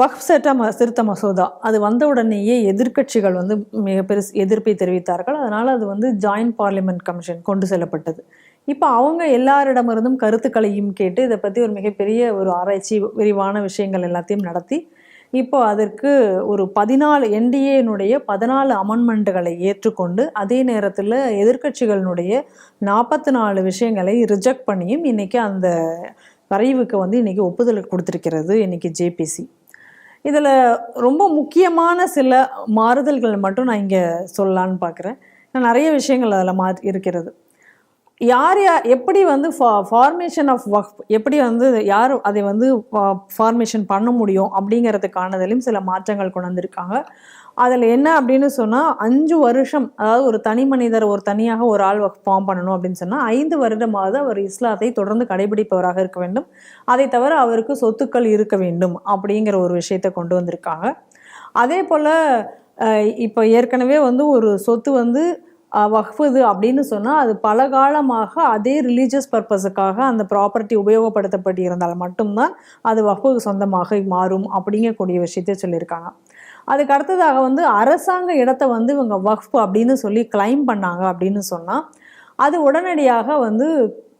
வக்ஃப் சட்ட ம திருத்த மசோதா. அது வந்த உடனேயே எதிர்க்கட்சிகள் வந்து மிக பெருசு எதிர்ப்பை தெரிவித்தார்கள். அதனால் அது வந்து ஜாயிண்ட் பார்லிமெண்ட் கமிஷன் கொண்டு செல்லப்பட்டது. இப்போ அவங்க எல்லாரிடமிருந்தும் கருத்துக்களையும் கேட்டு இதை பற்றி ஒரு மிகப்பெரிய ஒரு ஆராய்ச்சி விரிவான விஷயங்கள் எல்லாத்தையும் நடத்தி இப்போ அதற்கு ஒரு பதினாலு என்டிஏனுடைய பதினாலு அமெண்ட்மெண்ட்டுகளை ஏற்றுக்கொண்டு அதே நேரத்தில் எதிர்க்கட்சிகளினுடைய நாற்பத்தி நாலு விஷயங்களை ரிஜெக்ட் பண்ணியும் இன்றைக்கி அந்த வரைவுக்கு வந்து இன்றைக்கி ஒப்புதல் கொடுத்துருக்கிறது இன்றைக்கி ஜேபிசி இதில் ரொம்ப முக்கியமான சில மாறுதல்கள் மட்டும் நான் இங்கே சொல்லலான்னு பார்க்குறேன் நிறைய விஷயங்கள் அதில் மா இருக்கிறது. யார் யார் எப்படி வந்து ஃபா ஃபார்மேஷன் ஆஃப் ஒர்க் எப்படி வந்து யார் அதை வந்து ஃபார்மேஷன் பண்ண முடியும் அப்படிங்கிறதுக்கானதிலும் சில மாற்றங்கள் கொண்டு வந்திருக்காங்க. அதில் என்ன அப்படின்னு சொன்னால் அஞ்சு வருஷம் அதாவது ஒரு தனி மனிதர் ஒரு தனியாக ஒரு ஆள் ஃபார்ம் பண்ணணும் அப்படின்னு சொன்னால் ஐந்து வருடமாவது அவர் இஸ்லாத்தை தொடர்ந்து கடைபிடிப்பவராக இருக்க வேண்டும். அதை தவிர அவருக்கு சொத்துக்கள் இருக்க வேண்டும் அப்படிங்கிற ஒரு விஷயத்தை கொண்டு வந்திருக்காங்க. அதே போல் இப்போ ஏற்கனவே வந்து ஒரு சொத்து வந்து வக்ஃபுது அப்படின்னு சொன்னால் அது பல காலமாக அதே ரிலீஜியஸ் பர்பஸுக்காக அந்த ப்ராப்பர்ட்டி உபயோகப்படுத்தப்பட்டு இருந்தால் மட்டும்தான் அது வக்ஃபுக்கு சொந்தமாக மாறும் அப்படிங்கக்கூடிய விஷயத்தை சொல்லியிருக்காங்க. அதுக்கு அடுத்ததாக வந்து அரசாங்க இடத்த வந்து இவங்க வக்ஃப் அப்படின்னு சொல்லி கிளைம் பண்ணாங்க அப்படின்னு சொன்னால் அது உடனடியாக வந்து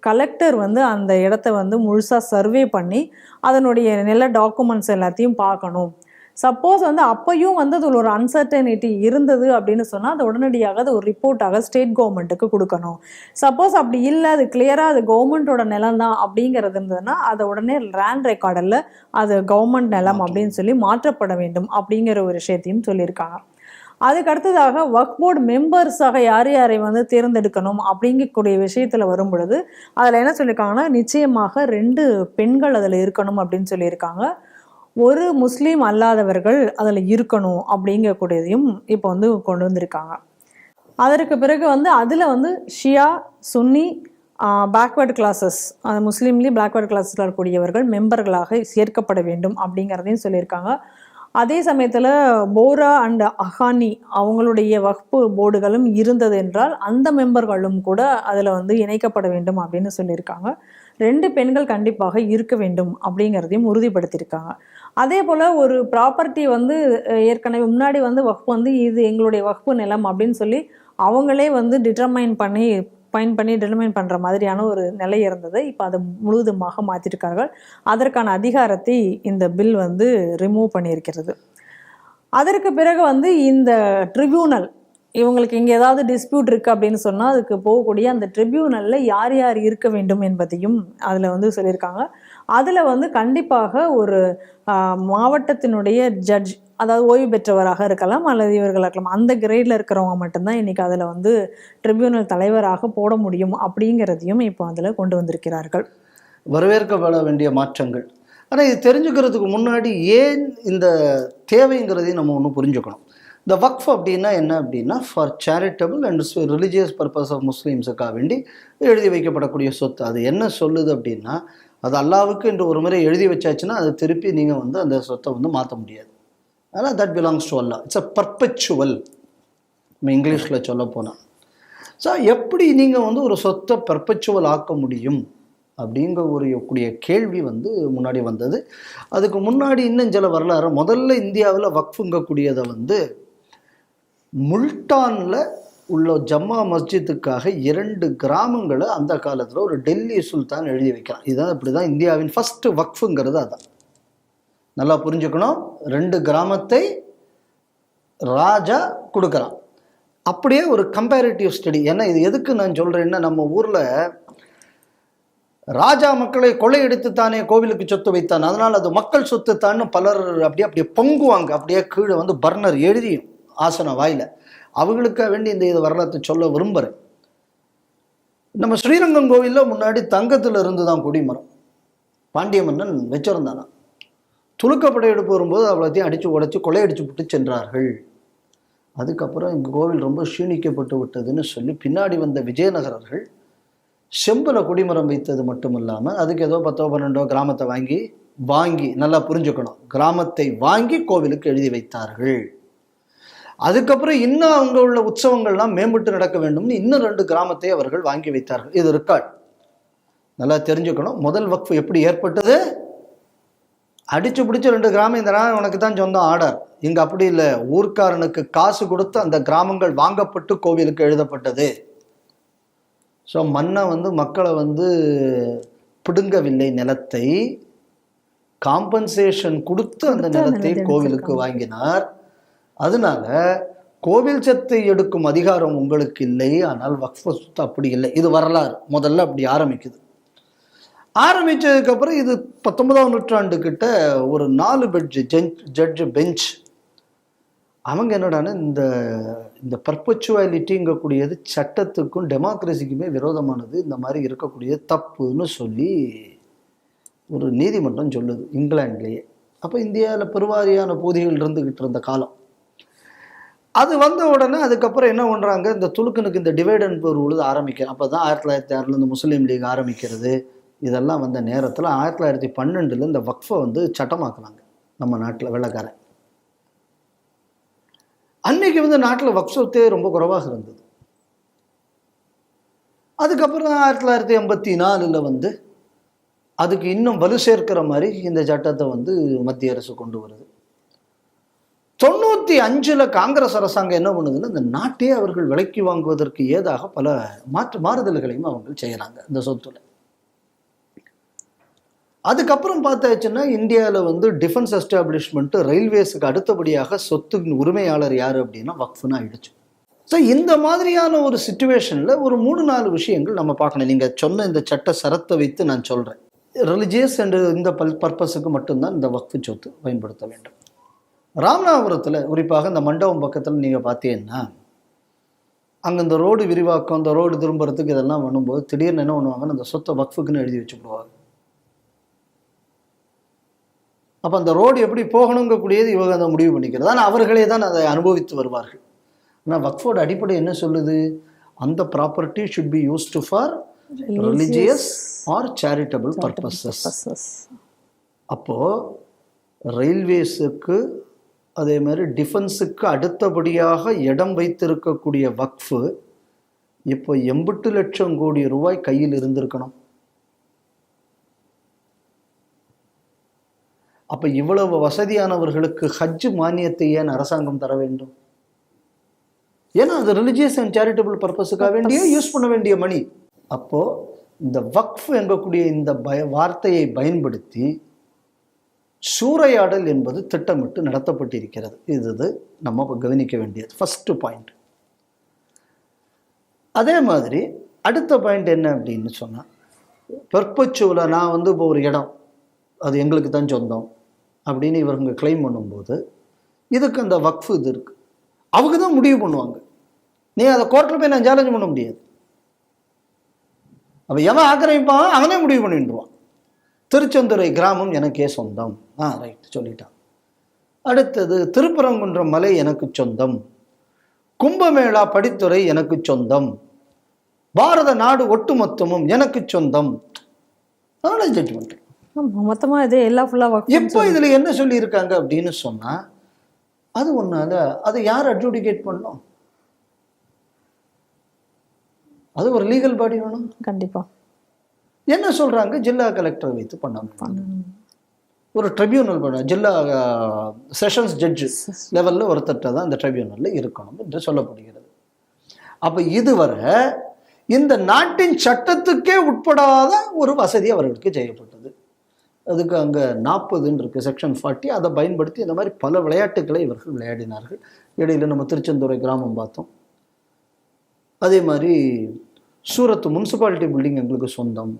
கலெக்டர் வந்து அந்த இடத்த வந்து முழுசாக சர்வே பண்ணி அதனுடைய நில டாக்குமெண்ட்ஸ் எல்லாத்தையும் பார்க்கணும். சப்போஸ் வந்து அப்பையும் வந்து அதில் ஒரு அன்சர்டனிட்டி இருந்தது அப்படின்னு சொன்னால் அது உடனடியாக அது ஒரு ரிப்போர்ட்டாக ஸ்டேட் கவர்மெண்ட்டுக்கு கொடுக்கணும். சப்போஸ் அப்படி இல்லை அது கிளியராக அது கவர்மெண்ட்டோட நிலம் தான் அப்படிங்கிறது இருந்ததுன்னா அதை உடனே லேண்ட் ரெக்கார்டில் அது கவர்மெண்ட் நிலம் அப்படின்னு சொல்லி மாற்றப்பட வேண்டும் அப்படிங்கிற ஒரு விஷயத்தையும் சொல்லியிருக்காங்க. அதுக்கு அடுத்ததாக ஒர்க் போர்டு மெம்பர்ஸாக யார் யாரை வந்து தேர்ந்தெடுக்கணும் அப்படிங்கக்கூடிய விஷயத்தில் வரும் பொழுது அதில் என்ன சொல்லியிருக்காங்கன்னா நிச்சயமாக ரெண்டு பெண்கள் அதில் இருக்கணும் அப்படின்னு சொல்லியிருக்காங்க. ஒரு முஸ்லீம் அல்லாதவர்கள் அதில் இருக்கணும் அப்படிங்கக்கூடியதையும் இப்போ வந்து கொண்டு வந்திருக்காங்க. அதற்கு பிறகு வந்து அதில் வந்து ஷியா சுன்னி பேக்வேர்டு கிளாஸஸ் அந்த முஸ்லீம்லேயும் பேக்வேர்டு கிளாஸஸில் இருக்கக்கூடியவர்கள் மெம்பர்களாக சேர்க்கப்பட வேண்டும் அப்படிங்கிறதையும் சொல்லியிருக்காங்க. அதே சமயத்தில் போரா அண்ட் அஹானி அவங்களுடைய வகுப்பு போர்டுகளும் இருந்தது என்றால் அந்த மெம்பர்களும் கூட அதில் வந்து இணைக்கப்பட வேண்டும் அப்படின்னு சொல்லியிருக்காங்க. ரெண்டு பெண்கள் கண்டிப்பாக இருக்க வேண்டும் அப்படிங்கிறதையும் உறுதிப்படுத்தியிருக்காங்க. அதே போல் ஒரு ப்ராப்பர்ட்டி வந்து ஏற்கனவே முன்னாடி வந்து வகுப்பு வந்து இது எங்களுடைய வகுப்பு நிலம் அப்படின்னு சொல்லி அவங்களே வந்து டிட்டர்மைன் பண்ணி பயன் பண்ணி டிட்டர்மைன் பண்ணுற மாதிரியான ஒரு நிலை இருந்தது. இப்போ அதை முழுவதுமாக மாற்றிருக்கார்கள். அதற்கான அதிகாரத்தை இந்த பில் வந்து ரிமூவ் பண்ணியிருக்கிறது. அதற்கு பிறகு வந்து இந்த ட்ரிபியூனல் இவங்களுக்கு இங்கே ஏதாவது டிஸ்பியூட் இருக்குது அப்படின்னு சொன்னால் அதுக்கு போகக்கூடிய அந்த ட்ரிபியூனலில் யார் யார் இருக்க வேண்டும் என்பதையும் அதில் வந்து சொல்லியிருக்காங்க. அதில் வந்து கண்டிப்பாக ஒரு மாவட்டத்தினுடைய ஜட்ஜ் அதாவது ஓய்வு பெற்றவராக இருக்கலாம் அல்லது இவர்களாக இருக்கலாம். அந்த கிரேடில் இருக்கிறவங்க மட்டும்தான் இன்றைக்கி அதில் வந்து ட்ரிபியூனல் தலைவராக போட முடியும் அப்படிங்கிறதையும் இப்போ அதில் கொண்டு வந்திருக்கிறார்கள். வரவேற்கப்பட வேண்டிய மாற்றங்கள். ஆனால் இது தெரிஞ்சுக்கிறதுக்கு முன்னாடி ஏன் இந்த தேவைங்கிறதையும் நம்ம ஒன்று புரிஞ்சுக்கணும். இந்த வக்ஃப் அப்படின்னா என்ன அப்படின்னா for charitable and religious purpose of முஸ்லீம்ஸுக்காக வேண்டி எழுதி வைக்கப்படக்கூடிய சொத்து. அது என்ன சொல்லுது அப்படின்னா அது அல்லாவுக்கு என்று ஒரு முறை எழுதி வச்சாச்சுன்னா அதை திருப்பி நீங்கள் வந்து அந்த சொத்தை வந்து மாற்ற முடியாது. அதனால் that belongs to Allah it's a perpetual நம்ம இங்கிலீஷில் சொல்ல போனால் ஸோ எப்படி நீங்கள் வந்து ஒரு சொத்தை பர்பச்சுவல் ஆக்க முடியும் அப்படிங்கிற ஒரு கூடிய கேள்வி வந்து முன்னாடி வந்தது. அதுக்கு முன்னாடி இன்னும் சில வரலாறு. முதல்ல இந்தியாவில் வக்ஃபுங்கக்கூடியதை வந்து முல்டானில் உள்ள ஜம்மா மஸ்ஜித்துக்காக இரண்டு கிராமங்களை அந்த காலத்தில் ஒரு டெல்லி சுல்தான் எழுதி வைக்கிறான். இதுதான் இப்படி தான் இந்தியாவின் ஃபஸ்ட்டு வக்ஃபுங்கிறது அதான். நல்லா புரிஞ்சுக்கணும். ரெண்டு கிராமத்தை ராஜா கொடுக்குறான். அப்படியே ஒரு கம்பேரிட்டிவ் ஸ்டடி ஏன்னா இது எதுக்கு நான் சொல்கிறேன்னா நம்ம ஊரில் ராஜா மக்களை கொள்ளையடித்து தானே கோவிலுக்கு சொத்து வைத்தான். அதனால் அது மக்கள் சொத்து தான்னு பலர் அப்படியே அப்படியே பொங்குவாங்க. அப்படியே கீழே வந்து பர்னர் எழுதியும். ஆசன வாயில். அவங்களுக்காக வேண்டி இந்த இது வரலாற்றை சொல்ல விரும்புகிறேன் நம்ம ஸ்ரீரங்கம் கோவிலில் முன்னாடி தங்கத்தில் இருந்து தான் குடிமரம். பாண்டிய மன்னன் வச்சிருந்தானா துலுக்கப்படையெடுப்பு வரும்போது அவ்வளோத்தையும் அடித்து உடைச்சி கொள்ளையடிச்சு விட்டு சென்றார்கள். அதுக்கப்புறம் இங்கே கோவில் ரொம்ப க்ஷீணிக்கப்பட்டு விட்டதுன்னு சொல்லி பின்னாடி வந்த விஜயநகரர்கள் செம்பில் குடிமரம் வைத்தது மட்டும் இல்லாமல் அதுக்கு ஏதோ பத்தோ பன்னெண்டோ கிராமத்தை வாங்கி வாங்கி நல்லா புரிஞ்சுக்கணும். கிராமத்தை வாங்கி கோவிலுக்கு எழுதி வைத்தார்கள். அதுக்கப்புறம் இன்னும் அங்கே உள்ள உற்சவங்கள்லாம் மேம்பட்டு நடக்க வேண்டும்னு இன்னும் ரெண்டு கிராமத்தை அவர்கள் வாங்கி வைத்தார்கள். இது ரெக்கார்ட் நல்லா தெரிஞ்சுக்கணும். முதல் வக்ஃபு எப்படி ஏற்பட்டது? அடிச்சு பிடிச்ச ரெண்டு கிராமம் இந்த நேரம் உனக்கு தான் சொந்தம் ஆர்டர். இங்க அப்படி இல்லை. ஊர்க்காரனுக்கு காசு கொடுத்து அந்த கிராமங்கள் வாங்கப்பட்டு கோவிலுக்கு எழுதப்பட்டது. ஸோ மன்னை வந்து மக்களை வந்து பிடுங்கவில்லை நிலத்தை. காம்பன்சேஷன் கொடுத்து அந்த நிலத்தை கோவிலுக்கு வாங்கினார். அதனால கோவில் சத்தை எடுக்கும் அதிகாரம் உங்களுக்கு இல்லை ஆனால் வக்ஃப சொத்து அப்படி இல்லை. இது வரலாறு. முதல்ல அப்படி ஆரம்பிக்குது. ஆரம்பித்ததுக்கப்புறம் இது பத்தொன்பதாம் நூற்றாண்டு கிட்ட ஒரு நாலு பெட்ஜு ஜென்ச் ஜட்ஜ் பெஞ்ச். அவங்க என்னடான்னு இந்த இந்த பர்பச்சுவாலிட்டிங்கக்கூடியது சட்டத்துக்கும் டெமோக்ரஸிக்குமே விரோதமானது. இந்த மாதிரி இருக்கக்கூடிய தப்புன்னு சொல்லி ஒரு நீதிமன்றம் சொல்லுது இங்கிலாந்துலேயே. அப்போ இந்தியாவில் பெருவாரியான பூதிகள் இருந்துக்கிட்டு இருந்த காலம். அது வந்த உடனே அதுக்கப்புறம் என்ன பண்ணுறாங்க இந்த துலுக்கனுக்கு இந்த டிவைட் அண்ட் போர் உழுது ஆரம்பிக்கிறேன் அப்போ தான் ஆயிரத்தி தொள்ளாயிரத்தி ஆறில் இந்த முஸ்லீம் லீக் ஆரம்பிக்கிறது. இதெல்லாம் வந்த நேரத்தில் ஆயிரத்தி தொள்ளாயிரத்தி பன்னெண்டில் இந்த வக்ஃபை வந்து சட்டமாக்குனாங்க நம்ம நாட்டில் வெள்ளக்காரன். அன்னைக்கு வந்து நாட்டில் வக்ஃபத்தே ரொம்ப குறைவாக இருந்தது. அதுக்கப்புறம் ஆயிரத்தி தொள்ளாயிரத்தி எண்பத்தி நாலில் வந்து அதுக்கு இன்னும் வலு சேர்க்கிற மாதிரி இந்த சட்டத்தை வந்து மத்திய அரசு கொண்டு வருது. தொண்ணூற்றி அஞ்சில் காங்கிரஸ் அரசாங்கம் என்ன பண்ணுதுன்னா இந்த நாட்டையே அவர்கள் விலைக்கு வாங்குவதற்கு ஏதாக பல மாற்று மாறுதல்களையும் அவங்க செய்கிறாங்க இந்த சொத்துல. அதுக்கப்புறம் பார்த்தாச்சுன்னா இந்தியாவில் வந்து டிஃபென்ஸ் எஸ்டாப்ளிஷ்மெண்ட்டு ரயில்வேஸுக்கு அடுத்தபடியாக சொத்து உரிமையாளர் யார் அப்படின்னா வக்ஃபுன்னு ஆயிடுச்சு. ஸோ இந்த மாதிரியான ஒரு சுச்சுவேஷனில் ஒரு மூணு நாலு விஷயங்கள் நம்ம பார்க்கணும். நீங்கள் சொன்ன இந்த சட்ட சரத்தை வைத்து நான் சொல்கிறேன் ரிலிஜியஸ் அண்ட் இந்த பல் பர்பஸுக்கு மட்டும்தான் இந்த வக்ஃபு சொத்து பயன்படுத்த வேண்டும். ராமநாதபுரத்தில் குறிப்பாக இந்த மண்டபம் பக்கத்தில் நீங்கள் பார்த்தீங்கன்னா அங்கே இந்த ரோடு விரிவாக்கம் இந்த ரோடு திரும்புறதுக்கு இதெல்லாம் பண்ணும்போது திடீர்னு என்ன பண்ணுவாங்கன்னா அந்த சொத்தை வக்ஃபுக்குன்னு எழுதி வச்சுப்படுவாங்க அப்போ அந்த ரோடு எப்படி போகணுங்கக்கூடியது இவங்க அந்த முடிவு பண்ணிக்கிறது. ஆனால் அவர்களே தான் அதை அனுபவித்து வருவார்கள். ஆனால் வக்ஃபோட அடிப்படை என்ன சொல்லுது? அந்த property should be used for religious or charitable purposes. அப்போது ரயில்வேஸுக்கு அதே மாதிரி டிஃபென்ஸுக்கு அடுத்தபடியாக இடம் வைத்திருக்கக்கூடிய வக்ஃபு இப்போ எண்பட்டு லட்சம் கோடி ரூபாய் கையில் இருந்திருக்கணும். அப்போ இவ்வளவு வசதியானவர்களுக்கு ஹஜ் மானியத்தை ஏன் அரசாங்கம் தர வேண்டும்? ஏன்னா அது ரிலிஜியஸ் அண்ட் சேரிட்டபிள் பர்பஸுக்காக வேண்டிய யூஸ் பண்ண வேண்டிய மணி அப்போ இந்த வக்ஃப் எங்கக்கூடிய இந்த பய வார்த்தையை பயன்படுத்தி சூறையாடல் என்பது திட்டமிட்டு நடத்தப்பட்டிருக்கிறது. இது இது நம்ம கவனிக்க வேண்டியது. ஃபஸ்ட்டு பாயிண்ட் அதே மாதிரி அடுத்த பாயிண்ட் என்ன அப்படின்னு சொன்னால் பெர்பச்சுவில் நான் வந்து இப்போ ஒரு இடம் அது எங்களுக்கு தான் சொந்தம் அப்படின்னு இவங்க கிளைம் பண்ணும்போது இதுக்கு அந்த வக்ஃபு இது இருக்குது அவங்க தான் முடிவு பண்ணுவாங்க. நீ அதை கோர்ட்டில் போய் நான் சேலஞ்ச் பண்ண முடியாது. அப்போ எவன் ஆக்கிரமிப்பான் அவனே முடிவு பண்ணிடுவான். திருச்செந்துறை கிராமம் எனக்கே சொந்தம். ஆ ரைட் சொல்லிட்டான். அடுத்தது திருப்பரங்குன்றம் மலை எனக்கு சொந்தம். கும்பமேளா படித்துறை எனக்கு சொந்தம். பாரத நாடு ஒட்டுமொத்தமும் எனக்கு சொந்தம். அதனால ஜட்ஜ்மெண்ட் ஆமா, மொத்தமா இது எல்லா ஃபுல்லா ஒர்க் எப்போ இதுல என்ன சொல்லியிருக்காங்க அப்படின்னு சொன்னா அது ஒன்னால அதை யார் அட்ஜுடிகேட் பண்ணும் அது ஒரு லீகல் பாடி வேணும். கண்டிப்பா. என்ன சொல்றாங்க? ஜில்லா கலெக்டர் வைத்து பண்ணணும். ஒரு ட்ரிபியூனல் பண்ண ஜில்லா செஷன்ஸ் ஜட்ஜு லெவலில் ஒருத்தர்கிட்ட தான் இந்த ட்ரிபியூனலில் இருக்கணும் என்று சொல்லப்படுகிறது. அப்போ இதுவரை இந்த நாட்டின் சட்டத்துக்கே உட்படாத ஒரு வசதி அவர்களுக்கு செய்யப்பட்டது. அதுக்கு அங்கே நாற்பதுன்னு இருக்குது செக்ஷன் ஃபார்ட்டி அதை பயன்படுத்தி இந்த மாதிரி பல விளையாட்டுகளை இவர்கள் விளையாடினார்கள். இடையில நம்ம திருச்செந்துறை கிராமம் பார்த்தோம். அதே மாதிரி சூரத் முனிசிபாலிட்டி பில்டிங் எங்களுக்கு சொந்தம்.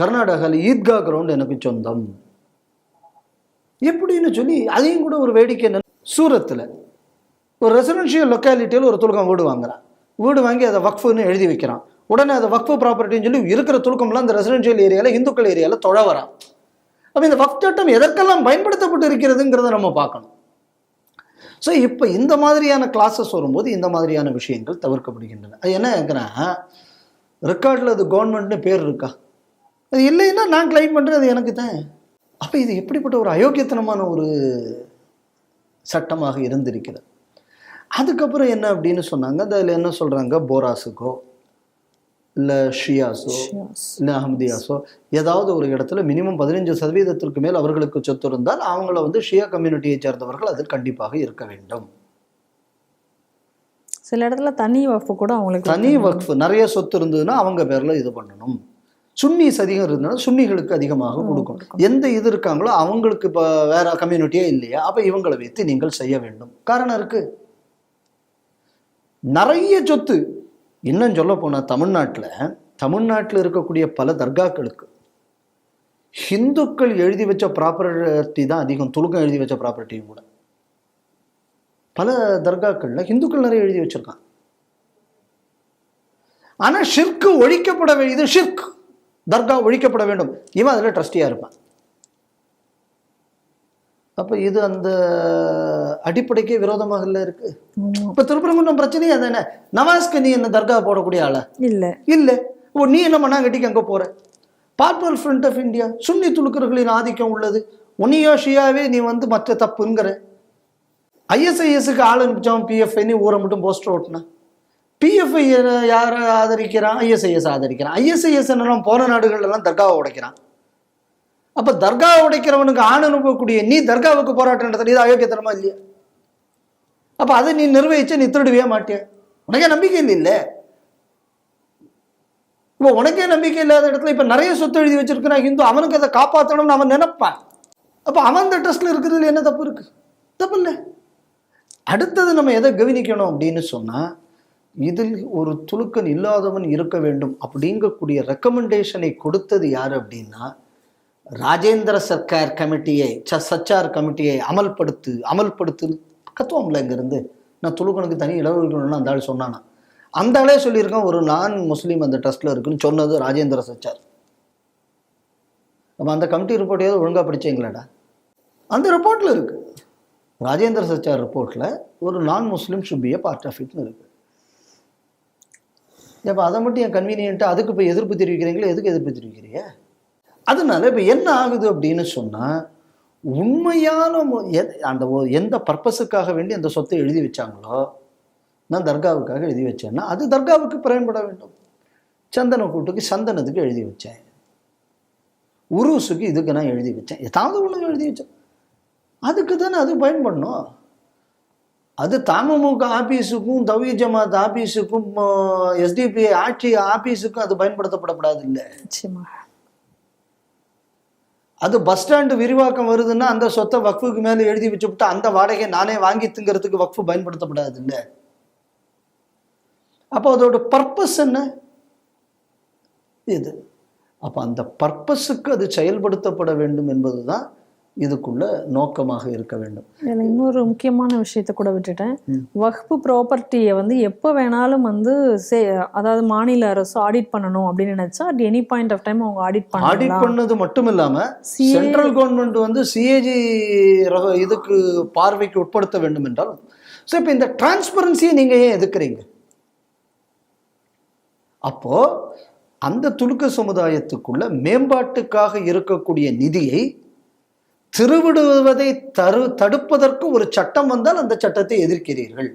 கர்நாடகாவில் ஈத்கா கிரவுண்ட் எனக்கு சொந்தம். எப்படின்னு சொல்லி அதையும் கூட ஒரு வேடிக்கை என்ன? சூரத்தில் ஒரு ரெசிடென்ஷியல் லொக்காலிட்டியில் ஒரு துலுக்கம் வீடு வாங்குறான். வீடு வாங்கி அதை வக்ஃபுன்னு எழுதி வைக்கிறான். உடனே அதை வக்ஃபு ப்ராப்பர்ட்டின்னு சொல்லி இருக்கிற துலுக்கம்லாம் அந்த ரெசிடென்ஷியல் ஏரியாவில் இந்துக்கள் ஏரியாவில் தொழ வரான். அப்போ இந்த வக்ஃப் சட்டம் எதற்கெல்லாம் பயன்படுத்தப்பட்டு இருக்கிறதுங்கிறத நம்ம பார்க்கணும். ஸோ இப்போ இந்த மாதிரியான கிளாஸஸ் வரும்போது இந்த மாதிரியான விஷயங்கள் தவிர்க்கப்படுகின்றன. அது என்ன கேட்குறேன் ரெக்கார்டில் அது கவர்மெண்ட்னு பேர் இருக்கா? அது இல்லைன்னா நான் கிளைம் பண்ணுறது அது எனக்கு தான். அப்போ இது எப்படிப்பட்ட ஒரு அயோக்கியத்தனமான ஒரு சட்டமாக இருந்திருக்கிறது? அதுக்கப்புறம் என்ன அப்படின்னு சொன்னாங்க. அதில் என்ன சொல்கிறாங்க போராஸுக்கோ இல்லை ஷியாஸோ. இல்லை அஹமதியாஸோ ஏதாவது ஒரு இடத்துல மினிமம் பதினஞ்சு சதவீதத்திற்கு மேல் அவர்களுக்கு சொத்து இருந்தால் அவங்கள வந்து ஷியா கம்யூனிட்டியை சேர்ந்தவர்கள் அதில் கண்டிப்பாக இருக்க வேண்டும். சில இடத்துல தனி வஃபு கூட அவங்களுக்கு தனி வக்ஃப். நிறைய சொத்து இருந்ததுன்னா அவங்க பேர்ல இது பண்ணணும். சுன்னிஸ் அதிகம் இருந்ததுன்னா சுன்னிகளுக்கு அதிகமாக கொடுக்கும். எந்த இது இருக்காங்களோ அவங்களுக்கு இப்போ வேற கம்யூனிட்டியே இல்லையா? அப்ப இவங்களை வைத்து நீங்கள் செய்ய வேண்டும். காரணம் இருக்கு. நிறைய சொத்து இன்னும் சொல்ல போனா தமிழ்நாட்டில் தமிழ்நாட்டில் இருக்கக்கூடிய பல தர்காக்களுக்கு ஹிந்துக்கள் எழுதி வச்ச ப்ராப்பர்ட்டி தான் அதிகம் துலுக்கம் எழுதி வச்ச ப்ராப்பர்ட்டியும் கூட. பல தர்காக்கள்ல ஹிந்துக்கள் நிறைய எழுதி வச்சிருக்காங்க. ஆனா ஷிர்க்கு ஒழிக்கப்பட வே- இது ஷிர்க் தர்கா ஒழிக்கப்பட வேண்டும். இவன் அதுல ட்ரஸ்டியா இருப்பான். அப்ப இது அந்த அடிப்படைக்கே விரோதமாக இல்ல இருக்கு. இப்ப திருப்பரங்குன்றம் பிரச்சனையே அதானே? நவாஸ்க்கு நீ என்ன தர்கா போடக்கூடிய ஆளா? இல்ல. இல்ல. ஓ நீ என்ன மண்ணாங்கட்டிக்கு அங்க போற? Popular front of India Sunni துலுக்கர்களின் ஆதிக்கம் உள்ளது. உன்னியோ ஷியாவே நீ வந்து மற்ற தப்புங்கிற. ஐஎஸ்ஐஎஸ்க்கு ஆள் அனுப்பிச்சோம் பிஎஃப்ஐ நீ ஊரை மட்டும் போஸ்டர் ஓட்டினா. பிஎஃப்ஐ யாரை ஆதரிக்கிறான்? ஐஎஸ்ஐஎஸ் ஆதரிக்கிறான். ஐஎஸ்ஐஎஸ் என்னெல்லாம் போன நாடுகள்லாம் தர்காவை உடைக்கிறான். அப்போ தர்காவை உடைக்கிறவனுக்கு ஆண் அனுப்பக்கூடிய நீ தர்காவுக்கு போராட்டம் நடத்த இது அயோக்கியத்தனமா இல்லையா? அப்போ அதை நீ நிர்வகிச்சு நீ திருடுவே மாட்டிய? உனக்கே நம்பிக்கை இல்லை இப்போ உனக்கே நம்பிக்கை இல்லாத இடத்துல இப்போ நிறைய சொத்து எழுதி வச்சிருக்கிறான் ஹிந்து. அவனுக்கு அதை காப்பாற்றணும்னு அவன் நினைப்பான். அப்போ அவன் அந்த ட்ரஸ்ட்ல இருக்கிறதுல என்ன தப்பு இருக்குது தப்பு இல்லை. அடுத்தது நம்ம எதை கவனிக்கணும் அப்படின்னு சொன்னால் இதில் ஒரு துலுக்கன் இல்லாதவன் இருக்க வேண்டும் அப்படிங்கக்கூடிய ரெக்கமெண்டேஷனை கொடுத்தது யார் அப்படின்னா ராஜேந்திர சர்க்கார் கமிட்டியை ச சச்சார் கமிட்டியை அமல்படுத்து அமல்படுத்து கத்துவோம்ல இங்கேருந்து. நான் துலுக்கனுக்கு தனி இடம் அந்த ஆள் சொன்னானா? அந்த ஆளே சொல்லியிருக்கேன் ஒரு நான் முஸ்லீம் அந்த ட்ரஸ்ட்டில் இருக்குன்னு சொன்னது ராஜேந்திர சச்சார் நம்ம அந்த கமிட்டி ரிப்போர்ட்டையாவது ஒழுங்காக படித்தீங்களாடா அந்த ரிப்போர்ட்டில் இருக்குது ராஜேந்திர சச்சார் ரிப்போர்ட்டில் ஒரு நான் முஸ்லீம் should பார்ட் ஆஃப் இட்னு இருக்குது இப்போ அதை மட்டும் என் கன்வீனியன்ட்டாக அதுக்கு இப்போ எதிர்ப்பு தெரிவிக்கிறீங்களோ எதுக்கு எதிர்ப்பு தெரிவிக்கிறீங்க அதனால இப்போ என்ன ஆகுது அப்படின்னு சொன்னால் உண்மையான எ- அந்த ஒ- எந்த பர்பஸுக்காக வேண்டி அந்த சொத்தை எழுதி வச்சாங்களோ நான் தர்காவுக்காக எழுதி வச்சேன்னா அது தர்காவுக்கு பயன்பட வேண்டும். சந்தன கூட்டுக்கு சந்தனத்துக்கு எழுதி வச்சேன். உருசுக்கு இதுக்கு நான் எழுதி வச்சேன். ஏதாவது ஒன்று எழுதி வச்சேன். அதுக்கு தானே அது பயன்படணும். அது தமுமுக ஆபீஸுக்கும் தவி ஜமாத் ஆபீஸுக்கும் எஸ்டிபிஐ ஆட்சி ஆபீஸுக்கும் அது பயன்படுத்தப்படக்கூடாது இல்லை அது பஸ் ஸ்டாண்டு விரிவாக்கம் வருதுன்னா அந்த சொத்தை வக்ஃபுக்கு மேலே எழுதி வச்சுவிட்டு அந்த வாடகையை நானே வாங்கி திங்கிறதுக்கு வக்ஃபு பயன்படுத்தப்படாது இல்லை அப்போ அதோட பர்பஸ் என்ன? இது. அப்போ அந்த பர்பஸுக்கு அது செயல்படுத்தப்பட வேண்டும் என்பதுதான் இதுக்குள்ள நோக்கமாக இருக்க வேண்டும். இன்னொரு முக்கியமான விஷயத்தை கூட விட்டுட்டேன். வக்ஃபு ப்ராப்பர்ட்டியை வந்து எப்போ வேணாலும் வந்து சே அதாவது மாநில அரசு ஆடிட் பண்ணணும் அப்படின்னு நினைச்சா at any point of time அவங்க ஆடிட் ஆடிட் பண்ணலாம் பண்ணது மட்டும் இல்லாம சென்ட்ரல் கவர்மெண்ட் வந்து சிஏஜி இதுக்கு பார்வைக்கு உட்படுத்த வேண்டும் என்றால் ஸோ இப்போ இந்த டிரான்ஸ்பரன்சியை நீங்க ஏன் எதுக்குறீங்க? அப்போ அந்த துலுக்க சமுதாயத்துக்குள்ள மேம்பாட்டுக்காக இருக்கக்கூடிய நிதியை திருவிடுவதை தரு தடுப்பதற்கு ஒரு சட்டம் வந்தால் அந்த சட்டத்தை எதிர்க்கிறீர்கள்.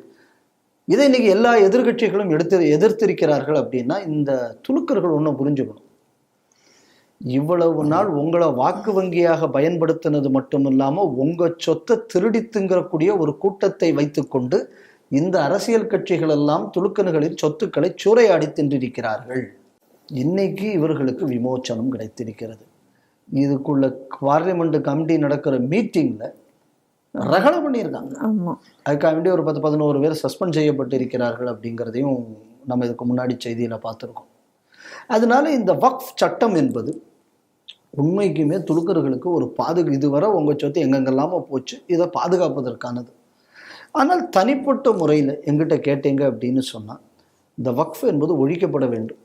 இதை இன்னைக்கு எல்லா எதிர்க்கட்சிகளும் எடுத்து எதிர்த்திருக்கிறார்கள் அப்படின்னா இந்த துணுக்கர்கள் ஒன்றும் புரிஞ்சுக்கணும். இவ்வளவு நாள் உங்களை வாக்கு வங்கியாக பயன்படுத்தினது மட்டும் உங்கள் சொத்தை திருடித்துங்கிறக்கூடிய ஒரு கூட்டத்தை வைத்துக்கொண்டு இந்த அரசியல் கட்சிகள் எல்லாம் துலுக்கன்களின் சொத்துக்களை சூறையாடி தின்றிருக்கிறார்கள். இன்னைக்கு இவர்களுக்கு விமோச்சனம் கிடைத்திருக்கிறது. இதுக்குள்ள பார்லிமெண்ட் கமிட்டி நடக்கிற மீட்டிங்ல ரகலை பண்ணியிருக்காங்க. அதுக்காக வேண்டி ஒரு பத்து பதினோரு பேர் சஸ்பெண்ட் செய்யப்பட்டு இருக்கிறார்கள் அப்படிங்கிறதையும் நம்ம இதுக்கு முன்னாடி செய்தியில பார்த்துருக்கோம். அதனால இந்த வக்ஃப் சட்டம் என்பது உண்மைக்குமே துலுக்கர்களுக்கு ஒரு பாதுகா இதுவரை உங்க சொத்து எங்கெங்கெல்லாமோ போச்சு இதை பாதுகாப்பதற்கானது. ஆனால் தனிப்பட்ட முறையில் எங்கிட்ட கேட்டீங்க அப்படின்னு சொன்னா இந்த வக்ஃப் என்பது ஒழிக்கப்பட வேண்டும்.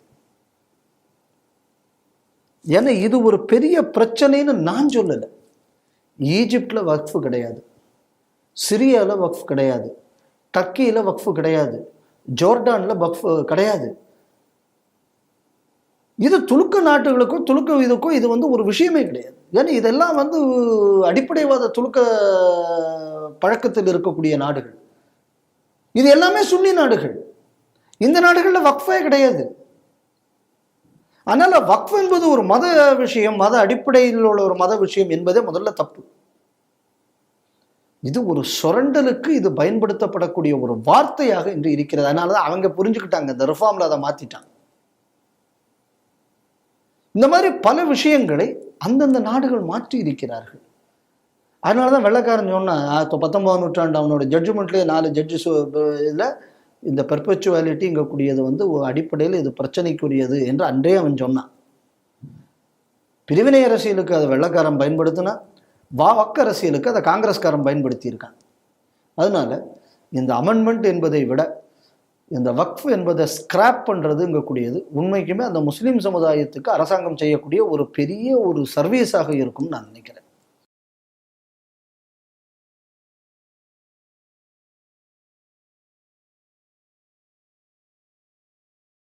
ஏன்னா இது ஒரு பெரிய பிரச்சனைன்னு நான் சொல்லலை. ஈஜிப்டில் வக்ஃப் கிடையாது. சிரியாவில் வக்ஃப் கிடையாது. டர்க்கியில் வக்ஃப் கிடையாது. ஜோர்டானில் வக்ஃப் கிடையாது. இது துலுக்க நாட்டுகளுக்கும் துலுக்க இதுக்கும் இது வந்து ஒரு விஷயமே கிடையாது. ஏன்னா இதெல்லாம் வந்து அடிப்படைவாத துலுக்க பழக்கத்தில் இருக்கக்கூடிய நாடுகள். இது எல்லாமே சுன்னி நாடுகள். இந்த நாடுகளில் வக்ஃபே கிடையாது. அதனால வக்ஃப் என்பது ஒரு மத விஷயம் மத அடிப்படையில் உள்ள ஒரு மத விஷயம் என்பதே முதல்ல தப்பு. இது ஒரு சுரண்டலுக்கு இது பயன்படுத்தப்படக்கூடிய ஒரு வார்த்தையாக இன்று இருக்கிறது. அதனால தான் அவங்க புரிஞ்சுக்கிட்டாங்க இந்த ரிஃபார்மில் அதை மாத்திட்டாங்க. இந்த மாதிரி பல விஷயங்களை அந்தந்த நாடுகள் மாற்றி இருக்கிறார்கள். அதனால தான் வெள்ளக்காரன் சொன்னா பத்தொன்பதாம் நூற்றாண்டு அவனோட ஜட்ஜ்மெண்ட்லேயே நாலு ஜட்ஜஸ் இதில் இந்த பெர்பச்சுவாலிட்டிங்கக்கூடியது வந்து அடிப்படையில் இது பிரச்சனைக்குரியது என்று அன்றே அவன் சொன்னான். பிரிவினை அரசியலுக்கு அதை வெள்ளக்காரன் பயன்படுத்தினா வா வக்க அரசியலுக்கு அதை காங்கிரஸ்காரன் பயன்படுத்தியிருக்கான். அதனால இந்த அமெண்ட்மெண்ட் என்பதை விட இந்த வக்ஃப் என்பதை ஸ்கிராப் பண்ணுறதுங்கக்கூடியது உண்மைக்குமே அந்த முஸ்லீம் சமுதாயத்துக்கு அரசாங்கம் செய்யக்கூடிய ஒரு பெரிய ஒரு சர்வீஸாக இருக்கும்னு நான் நினைக்கிறேன்.